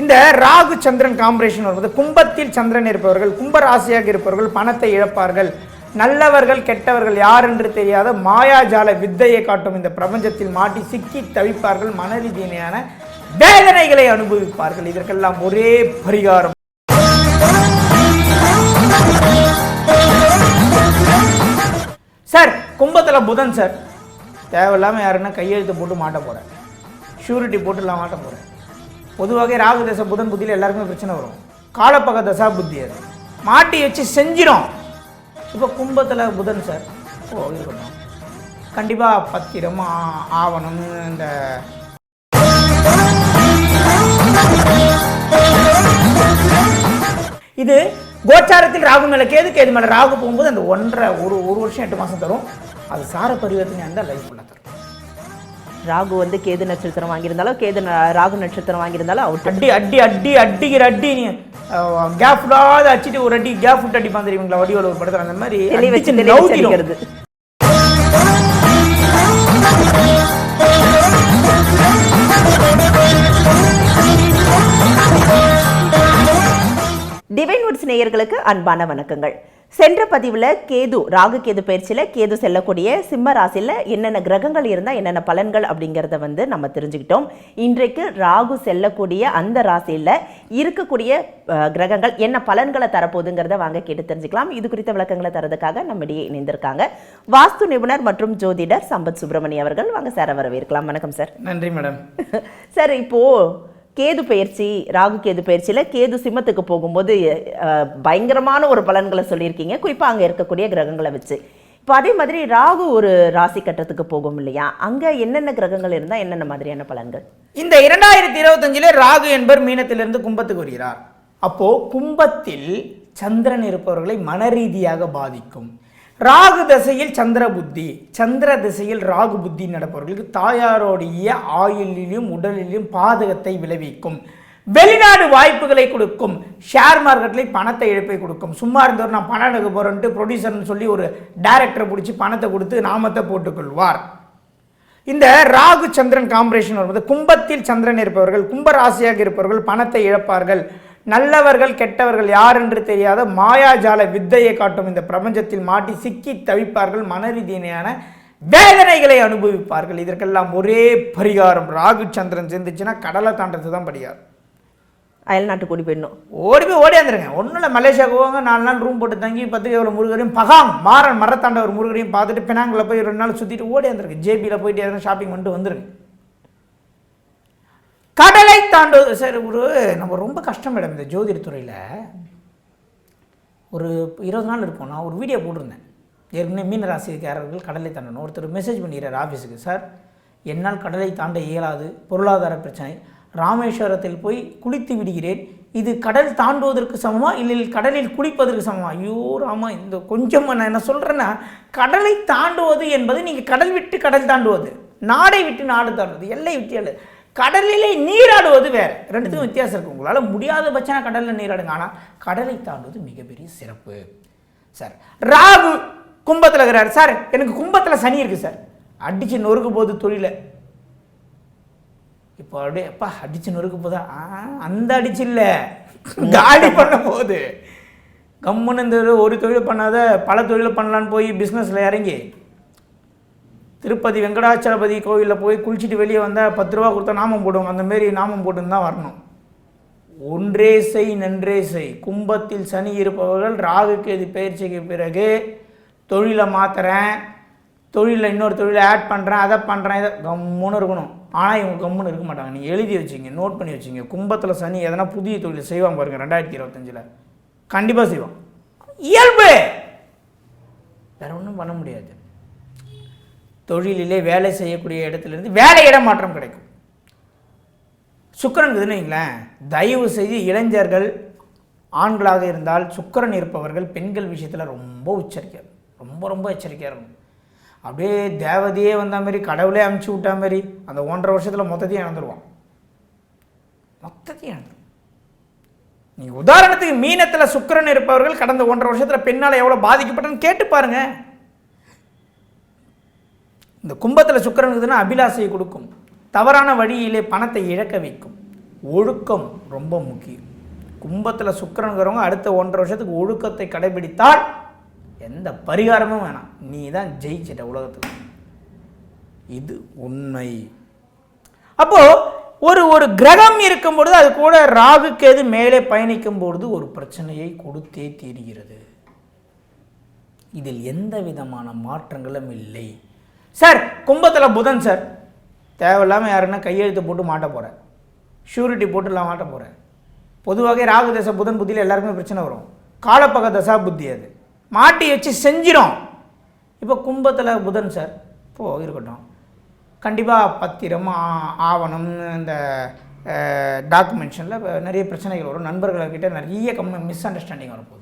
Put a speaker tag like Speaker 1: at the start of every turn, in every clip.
Speaker 1: இந்த ராகு சந்திரன் காம்பினேஷன் வரும்போது கும்பத்தில் சந்திரன் இருப்பவர்கள் கும்பராசியாக இருப்பவர்கள் பணத்தை இழப்பார்கள். நல்லவர்கள் கெட்டவர்கள் யார் என்று தெரியாத மாயாஜால வித்தையை காட்டும் இந்த பிரபஞ்சத்தில் மாட்டி சிக்கி தவிப்பார்கள் மன ரீதியான வேதனைகளை அனுபவிப்பார்கள். இதற்கெல்லாம் ஒரே பரிகாரம். சார் கும்பத்தில் புதன் சார். தேவையில்லாமல் யாருன்னா கையெழுத்து போட்டு மாட்ட போகிறேன் ஷூரிட்டி போட்டுலாம் மாட்ட போகிறேன் பொதுவாகவே ராகு தசை புதன் புத்தியில் எல்லாருக்குமே பிரச்சனை வரும். காலப்பக தசா புத்தி அது. மாட்டி வச்சு செஞ்சிடும். இப்போ கும்பத்தில் புதன் சார். ஓ இருக்கட்டும். கண்டிப்பாக பத்திரம் ஆ- ஆவணம் இந்த இது கோச்சாரத்தில் ராகு மேலே கேது கேது மேலே ராகு போகும்போது அந்த ஒன்றரை ஒரு ஒரு வருஷம் எட்டு மாதம் தரும். அது சார பரிவர்த்தனை இருந்தால் லைஃப் பண்ண தரும்.
Speaker 2: ராகு வந்து கேது நட்சத்திரம் வாங்கியிருந்தாலும் கேது ராகு நட்சத்திரம் வாங்கியிருந்தாலும் அவுட்
Speaker 1: அடி அடி அடி அடிக்கிற அடி நீ கேப் ஃபுல்லாவது அடிச்சுட்டு ஒரு அடி கேப் ஃபுட் அடிப்பான் தெரியுங்களா? வடிவில் ஒரு படத்தில் அந்த மாதிரி
Speaker 2: தெளி வச்சு டிவைன் வுட்ஸ் நேயர்களுக்கு அன்பான வணக்கங்கள். சென்ற பதிவில் கேது ராகு கேது பயிற்சியில் கேது செல்லக்கூடிய சிம்ம ராசியில் என்னென்ன கிரகங்கள் இருந்தால் என்னென்ன பலன்கள் அப்படிங்கிறத வந்து நம்ம தெரிஞ்சுக்கிட்டோம். இன்றைக்கு ராகு செல்லக்கூடிய அந்த ராசியில் இருக்கக்கூடிய கிரகங்கள் என்ன பலன்களை தரப்போகுதுங்கிறத வாங்க கேட்டு தெரிஞ்சுக்கலாம். இது குறித்த விளக்கங்களை தரதுக்காக நம்மிடையே இணைந்திருக்காங்க. வாஸ்து நிபுணர் மற்றும் ஜோதிடர் சம்பத் சுப்பிரமணிய அவர்கள். வாங்க சார் வரவேற்கலாம். வணக்கம் சார்.
Speaker 1: நன்றி மேடம்.
Speaker 2: சார் இப்போ கேது பயிற்சி ராகு கேது பயிற்சியில் கேது சிம்மத்துக்கு போகும்போது பயங்கரமான ஒரு பலன்களை சொல்லியிருக்கீங்க. குறிப்பாக அங்கே இருக்கக்கூடிய கிரகங்களை வச்சு. இப்போ அதே மாதிரி ராகு ஒரு ராசி கட்டத்துக்கு போகும் இல்லையா? அங்கே என்னென்ன கிரகங்கள் இருந்தால் என்னென்ன மாதிரியான பலன்கள்?
Speaker 1: இந்த இரண்டாயிரத்தி இருபத்தஞ்சிலே ராகு என்பவர் மீனத்திலிருந்து கும்பத்துக்கு வருகிறார். அப்போது கும்பத்தில் சந்திரன் இருப்பவர்களை மன ரீதியாக பாதிக்கும். ராகு திசையில் சந்திர புத்தி. சந்திர திசையில் ராகு புத்தி நடப்பவர்களுக்கு தாயாரோடைய ஆயுளிலும் உடலிலும் பாதகத்தை விளைவிக்கும். வெளிநாடு வாய்ப்புகளை கொடுக்கும். ஷேர் மார்க்கெட்டில் பணத்தை இழப்பை கொடுக்கும். சும்மா இருந்தவர் நான் பணம் எடுக்க போகிறேன்ட்டு ப்ரொடியூசர்னு சொல்லி ஒரு டைரக்டரை பிடிச்சி பணத்தை கொடுத்து நாமத்தை போட்டுக்கொள்வார். இந்த ராகு சந்திரன் காம்பினேஷன் வரும்போது கும்பத்தில் சந்திரன் இருப்பவர்கள் கும்ப ராசியாக இருப்பவர்கள் பணத்தை இழப்பார்கள். நல்லவர்கள் கெட்டவர்கள் யார் என்று தெரியாத மாயாஜால வித்தையை காட்டும் இந்த பிரபஞ்சத்தில் மாட்டி சிக்கி தவிப்பார்கள் மன ரீதியான வேதனைகளை அனுபவிப்பார்கள். இதற்கெல்லாம் ஒரே பரிகாரம். ராகு சந்திரன் சேர்ந்துச்சுன்னா கடலை தாண்டது தான் பரிகாரம்.
Speaker 2: அயல் நாட்டு கூடி போயிடணும்.
Speaker 1: ஓடி போய் ஓடியாந்துருங்க. ஒன்றும் இல்லை மலேசியாவுக்கு போவாங்க நாலு நாள் ரூம் போட்டு தங்கி பத்து எவ்வளோ முருகரையும் பகாம் மாறன் மரத்தாண்ட ஒரு முருகரையும் பார்த்துட்டு பினாங்கில் போய் ரெண்டு நாள் சுற்றிட்டு ஓடியாந்துருங்க. ஜேபியில் போயிட்டு எதனா ஷாப்பிங் பண்ணிட்டு வந்துருங்க. கடலை தாண்டுவது சார் ஒரு நம்ம ரொம்ப கஷ்டம் மேடம் இந்த ஜோதிடத்துறையில். ஒரு இருபது நாள் இருப்போம் நான் ஒரு வீடியோ போட்டிருந்தேன். ஏற்கனவே மீன ராசிக்காரர்கள் கடலை தாண்டணும். ஒருத்தர் மெசேஜ் பண்ணிடுறார் ஆஃபீஸுக்கு சார் என்னால் கடலை தாண்ட இயலாது. பொருளாதார பிரச்சனை. ராமேஸ்வரத்தில் போய் குளித்து விடுகிறேன். இது கடல் தாண்டுவதற்கு சமமா? இல்லை கடலில் குளிப்பதற்கு சமமா? ஐயோ ராமா இந்த கொஞ்சம் நான் என்ன சொல்கிறேன்னா கடலை தாண்டுவது என்பது நீங்கள் கடல் விட்டு கடல் தாண்டுவது. நாடை விட்டு நாடு தாண்டுவது. எல்லை விட்டு எல்லை. கடலிலே நீராடுவது வேறு. ரெண்டுத்துக்கும் வித்தியாசம் இருக்குது உங்களால் முடியாத பட்சம் கடலில் நீராடுங்க. ஆனால் கடலை தாண்டுவது மிகப்பெரிய சிறப்பு. சார் ராகு கும்பத்தில் இருக்கிறார். சார் எனக்கு கும்பத்தில் சனி இருக்குது சார். அடிச்சு நொறுக்கு போகுது தொழிலை. இப்போ அப்படியே அப்பா அடித்து நொறுக்கு போதா? ஆ, அந்த அடிச்சு இல்லை. காலி பண்ண போகுது. கம்முன்னு இந்த ஒரு தொழில் பண்ணாத பல தொழில் பண்ணலான்னு போய் பிஸ்னஸில் இறங்கி. திருப்பதி வெங்கடாச்சலபதி கோவிலில் போய் குளிச்சுட்டு வெளியே வந்தால் பத்து ரூபா கொடுத்தா நாமம் போடுவாங்க. அந்தமாரி நாமம் போட்டுன்னு தான் வரணும். ஒன்றே செய் நன்றே செய். கும்பத்தில் சனி இருப்பவர்கள் ராகுக்கு இது பயிற்சிக்கு பிறகு தொழிலை மாற்றுறேன் தொழிலில் இன்னொரு தொழிலை ஆட் பண்ணுறேன் அதை பண்ணுறேன் இதை கம்முன்னு இருக்கணும். ஆனால் இவங்க கம்முன்னு இருக்க மாட்டாங்க. நீங்கள் எழுதி வச்சிங்க நோட் பண்ணி வச்சிங்க. கும்பத்தில் சனி எதனா புதிய தொழில் செய்வாங்க பாருங்க ரெண்டாயிரத்தி இருபத்தஞ்சில். கண்டிப்பாக செய்வான். இயல்பு! வேற ஒன்றும் பண்ண முடியாது. தொழிலிலே வேலை செய்யக்கூடிய இடத்துலேருந்து வேலை மாற்றம் கிடைக்கும். சுக்கரன் இருக்குதுன்னு தயவு செய்து இளைஞர்கள் ஆண்களாக இருந்தால் சுக்கிரன் இருப்பவர்கள் பெண்கள் விஷயத்தில் ரொம்ப உச்சரிக்கார் ரொம்ப ரொம்ப எச்சரிக்கையாக இருக்கும் அப்படியே தேவதையே வந்த மாதிரி கடவுளே அமுச்சு விட்டா மாதிரி அந்த ஒன்றரை வருஷத்தில் மொத்தத்தையும் இழந்துருவான். மொத்தத்தையும் இழந்துருவான் நீங்கள் உதாரணத்துக்கு மீனத்தில் சுக்கிரன் இருப்பவர்கள் கடந்த ஒன்றரை வருஷத்தில் பெண்ணால் எவ்வளோ பாதிக்கப்பட்டன்னு கேட்டு பாருங்கள் இந்த கும்பத்தில் சுக்கிரன் இருக்குதுன்னா அபிலாசையை கொடுக்கும். தவறான வழியிலே பணத்தை இழக்க வைக்கும். ஒழுக்கம் ரொம்ப முக்கியம். கும்பத்தில் சுக்கிரனுங்கிறவங்க அடுத்த ஒன்றரை வருஷத்துக்கு ஒழுக்கத்தை கடைபிடித்தால் எந்த பரிகாரமும் வேணாம். நீ தான் ஜெயிச்சிட்ட உலகத்துக்கு. இது உண்மை. அப்போது ஒரு ஒரு கிரகம் இருக்கும் பொழுது அது கூட ராகு கேது மேலே பயணிக்கும் பொழுது ஒரு பிரச்சனையை கொடுத்தே தீர்கிறது. இதில் எந்த விதமான மாற்றங்களும் இல்லை. சார் கும்பத்தில் புதன் சார். தேவையில்லாமல் யாருன்னா கையெழுத்து போட்டு மாட்ட போகிறேன் ஷூரிட்டி போட்டுலாம் மாட்ட போகிறேன் பொதுவாக ராகு தசை புதன் புத்தியில் எல்லாருக்குமே பிரச்சனை வரும். காலப்பக தசா புத்தி அது. மாட்டி வச்சு செஞ்சிடும் இப்போ கும்பத்தில் புதன் சார். போ இருக்கட்டும். கண்டிப்பாக பத்திரம் ஆ- ஆவணம் இந்த டாக்குமெண்ட்ஷனில் நிறைய பிரச்சனைகள் வரும். நண்பர்கள்கிட்ட நிறைய கம் மிஸ் அண்டர்ஸ்டாண்டிங் வரப்போகுது.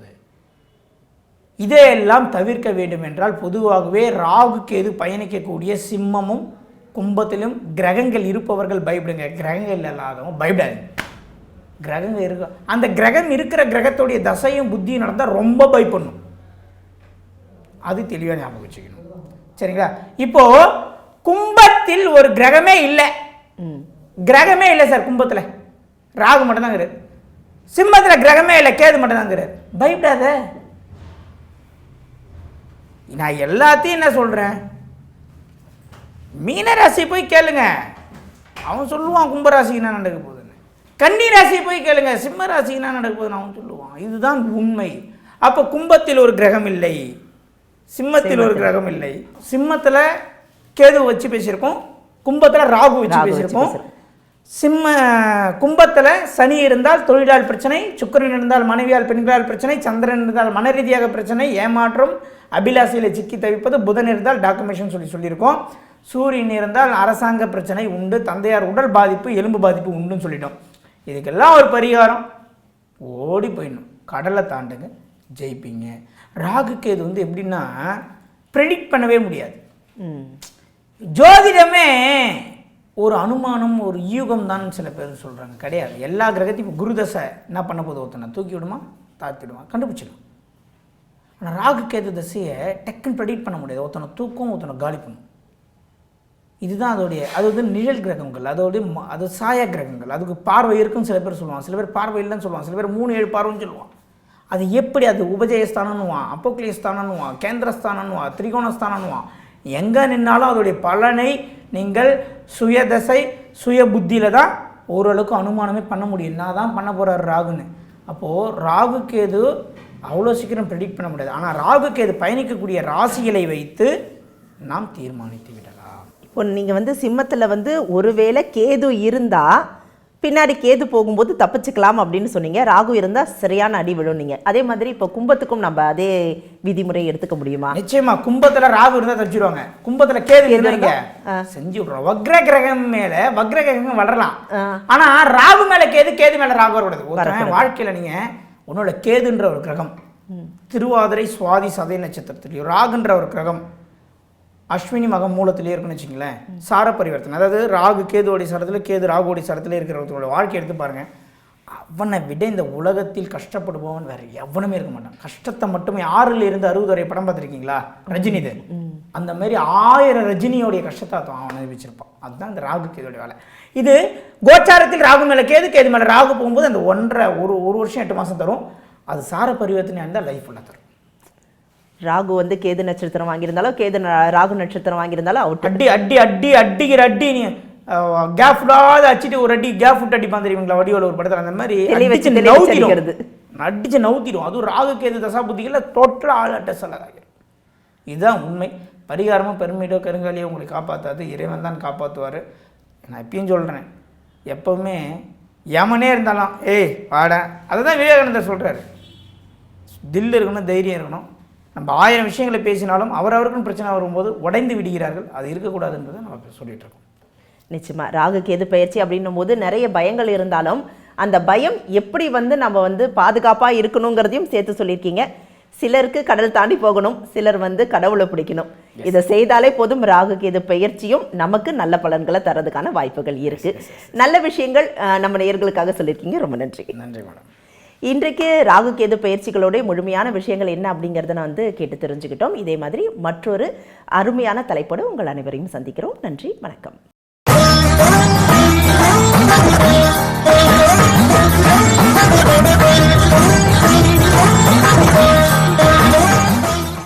Speaker 1: இதையெல்லாம் தவிர்க்க வேண்டும் என்றால் பொதுவாகவே ராகுக்கு எது பயணிக்கக்கூடிய சிம்மமும் கும்பத்திலும் கிரகங்கள் இருப்பவர்கள் பயப்படுங்க. கிரகங்கள் இல்லாதவங்க பயப்படாது கிரகங்கள் இருக்க அந்த கிரகம் இருக்கிற கிரகத்துடைய தசையும் புத்தியும் நடந்தால் ரொம்ப பயப்படணும். அது தெளிவாக ஞாபகம் வச்சுக்கணும். சரிங்களா? இப்போ கும்பத்தில் ஒரு கிரகமே இல்லை. கிரகமே இல்லை சார் கும்பத்தில். ராகு மட்டும்தாங்கிறார். சிம்மத்தில் கிரகமே இல்லை கேது மட்டும்தாங்கிறார். பயப்படாத. நான் எல்லாத்தையும் என்ன சொல்கிறேன் மீனராசி போய் கேளுங்க. அவன் சொல்லுவான் கும்பராசிக்கு என்ன நடக்க போகுதுன்னு. கன்னி ராசியை போய் கேளுங்க. சிம்ம ராசிக்கு என்ன நடக்க போகுதுன்னு அவன் சொல்லுவான். இதுதான் உண்மை. அப்போ கும்பத்தில் ஒரு கிரகம் இல்லை. சிம்மத்தில் ஒரு கிரகம் இல்லை. சிம்மத்தில் கேது வச்சு பேசியிருக்கோம். கும்பத்தில் ராகு வச்சு
Speaker 2: ராகு வச்சு
Speaker 1: பேசியிருக்கோம்.
Speaker 2: பேசியிருக்கோம்.
Speaker 1: சிம்ம கும்பத்தில் சனி இருந்தால் தொழிலால் பிரச்சனை சுக்கிரன் இருந்தால் மனைவியால் பெண்களால் பிரச்சனை சந்திரன் இருந்தால் மன ரீதியாக பிரச்சனை ஏமாற்றம் அபிலாஷையில் சிக்கி தவிப்பது புதன் இருந்தால் டாக்குமெண்டேஷன் சொல்லி சொல்லியிருக்கோம். சூரியன் இருந்தால் அரசாங்க பிரச்சனை உண்டு தந்தையார் உடல் பாதிப்பு எலும்பு பாதிப்பு உண்டுன்னு சொல்லிட்டோம். இதுக்கெல்லாம் ஒரு பரிகாரம். ஓடி போயிடணும். கடலை தாண்டுங்க ஜெயிப்பீங்க. ராகுக்கு இது வந்து எப்படின்னா ப்ரெடிக்ட் பண்ணவே முடியாது. ஜோதிடமே ஒரு அனுமானம் ஒரு யூகம் தான் சில பேர் சொல்கிறாங்க கிடையாது. எல்லா கிரகத்தையும் குருதசை என்ன பண்ண போகுது ஒருத்தனை? தூக்கி விடுமா? தாழ்த்திடுமா கண்டுபிடிச்சிடும். ஆனால் ராகு கேது தசையை டக்குன்னு ப்ரெடிக்ட் பண்ண முடியாது. ஒருத்தனை தூக்கம் ஒருத்தனை காலி பண்ணும். இதுதான் அதோடைய அது வந்து நிழல் கிரகங்கள் அதோடைய அது சாய கிரகங்கள். அதுக்கு பார்வை இருக்குன்னு சில பேர் சொல்லுவாங்க. சில பேர் பார்வை இல்லைன்னு சொல்லுவாங்க. சில பேர் மூணு ஏழு பார்வைன்னு சொல்லுவான் அது எப்படி அது உபஜயஸ்தானன்னுவான் அப்போக்லியஸ்தானன்னுவான் கேந்திரஸ்தானன்னுவான் திரிகோணஸ்தானன்னுவான். எங்கே நின்னாலும் அதோடைய பலனை நீங்கள் சுயதசை சுய புத்தியில் தான் ஓரளவுக்கு அனுமானமே பண்ண முடியும். என்ன தான் பண்ண போகிறார் ராகுன்னு. அப்போது ராகு கேது அவ்வளோ சீக்கிரம் ப்ரெடிக்ட் பண்ண முடியாது. ஆனால் ராகு கேது பயணிக்கக்கூடிய ராசிகளை வைத்து நாம் தீர்மானித்து விடலாம்.
Speaker 2: இப்போ நீங்கள் வந்து சிம்மத்தில் வந்து ஒருவேளை கேது இருந்தா பின்னாடி கேது போகும்போது தப்பிச்சுக்கலாம் அப்படின்னு சொன்னீங்க. ராகு இருந்தால் சரியான அடி விழும் நீங்க அதே மாதிரி இப்போ கும்பத்துக்கும் நம்ம அதே விதிமுறை எடுத்துக்க முடியுமா?
Speaker 1: நிச்சயமா கும்பத்துல ராகு இருந்தா தச்சிருவாங்க கும்பத்துல கேது இருந்தாங்க. செஞ்சு விட்றோம். வக்ர கிரகம் மேல வக்ர கிரகம் வளரலாம்.
Speaker 2: ஆ.
Speaker 1: ஆனா ராகு மேல கேது கேது மேல ராகு வரக்கூடாது. ஒருத்தன்
Speaker 2: வரக்கூடாது.
Speaker 1: உன்னோட கேதுன்ற ஒரு கிரகம் திருவாதிரை சுவாதி சதய நட்சத்திரத்துலேயும் ராகுன்ற ஒரு கிரகம் அஸ்வினி மகம் மூலத்திலே இருக்குன்னு வச்சுங்களேன் சார பரிவர்த்தனை. அதாவது ராகு கேதுவோடைய சரத்தில் கேது ராகுவோடைய சரத்தில் இருக்கிறவங்களோட வாழ்க்கை எடுத்து பாருங்கள் அவனை விட இந்த உலகத்தில் கஷ்டப்படுபவன் வேறு எவனுமே இருக்க மாட்டான். கஷ்டத்தை மட்டுமே ஆறில் இருந்து அறுபது வரை படம் பார்த்துருக்கீங்களா? ரஜினிதன் அந்த மாதிரி ஆயிரம் ரஜினியோடைய கஷ்டத்தை அவன் அனுபவிச்சிருப்பான். அதுதான் இந்த ராகு கேதுவோடைய வேலை. இது கோச்சாரத்தில் ராகு மேலே கேது கேது மேலே ராகு போகும்போது அந்த ஒன்றரை ஒரு ஒரு வருஷம் எட்டு மாதம் தரும். அது சார பரிவர்த்தனை இருந்தால் லைஃப் ஃபுல்லாக தரும்.
Speaker 2: ராகு வந்து கேது நட்சத்திரம் வாங்கியிருந்தாலும் கேது ராகு நட்சத்திரம் வாங்கியிருந்தாலும் அவுட்
Speaker 1: அடி அடி அடி அடிக்கிற அடி நீ கேப் ஃபுல்லாவது அடிச்சுட்டு ஒரு அடி கேப் ஃபுட் அடிப்பான் தெரியுங்களா வடிவோல ஒரு படத்தில் அந்த மாதிரி
Speaker 2: வச்சு
Speaker 1: அடிச்சு நவுத்திடும். அதுவும் ராகு கேது தசா புத்திகளில் டோட்டலாக ஆள் அட்டசல் ஆகிடும் இதுதான் உண்மை. பரிகாரமோ பெருமிடோ கருங்காலியோ உங்களை காப்பாற்றாது இறைவன் தான் காப்பாற்றுவார் நான் எப்பயும் சொல்கிறேன் எப்பவுமே யமனே இருந்தாலும் ஏய் வாட. அதை தான் விவேகானந்தர் சொல்கிறாரு தில் இருக்கணும் தைரியம் இருக்கணும். நம்ம ஆயிரம் விஷயங்களை பேசினாலும் அவரவருக்கும் பிரச்சனை வரும்போது உடைந்து விடுகிறார்கள். அது இருக்கக்கூடாதுன்றதை நம்ம சொல்லிகிட்டு சொல்லிட்டு இருக்கோம்.
Speaker 2: நிச்சயமா. ராகுக்கு எது பயிற்சி அப்படின்னும் போது நிறைய பயங்கள் இருந்தாலும் அந்த பயம் எப்படி வந்து நம்ம வந்து பாதுகாப்பாக இருக்கணுங்கிறதையும் சேர்த்து சொல்லியிருக்கீங்க. சிலருக்கு கடல் தாண்டி போகணும் சிலர் வந்து கடவுளை பிடிக்கணும். இதை செய்தாலே போதும். ராகு கேது பயிற்சியும் நமக்கு நல்ல பலன்களை தரதுக்கான வாய்ப்புகள் இருக்கு. நல்ல விஷயங்கள் நம்ம நேயர்களுக்காக சொல்லியிருக்கீங்க. ரொம்ப நன்றி.
Speaker 1: நன்றி மேடம்.
Speaker 2: இன்றைக்கு ராகு கேது பயிற்சிகளோட முழுமையான விஷயங்கள் என்ன அப்படிங்கிறத நான் வந்து கேட்டு தெரிஞ்சுக்கிட்டோம். இதே மாதிரி மற்றொரு அருமையான தலைப்போடு உங்கள் அனைவரையும் சந்திக்கிறோம். நன்றி வணக்கம்.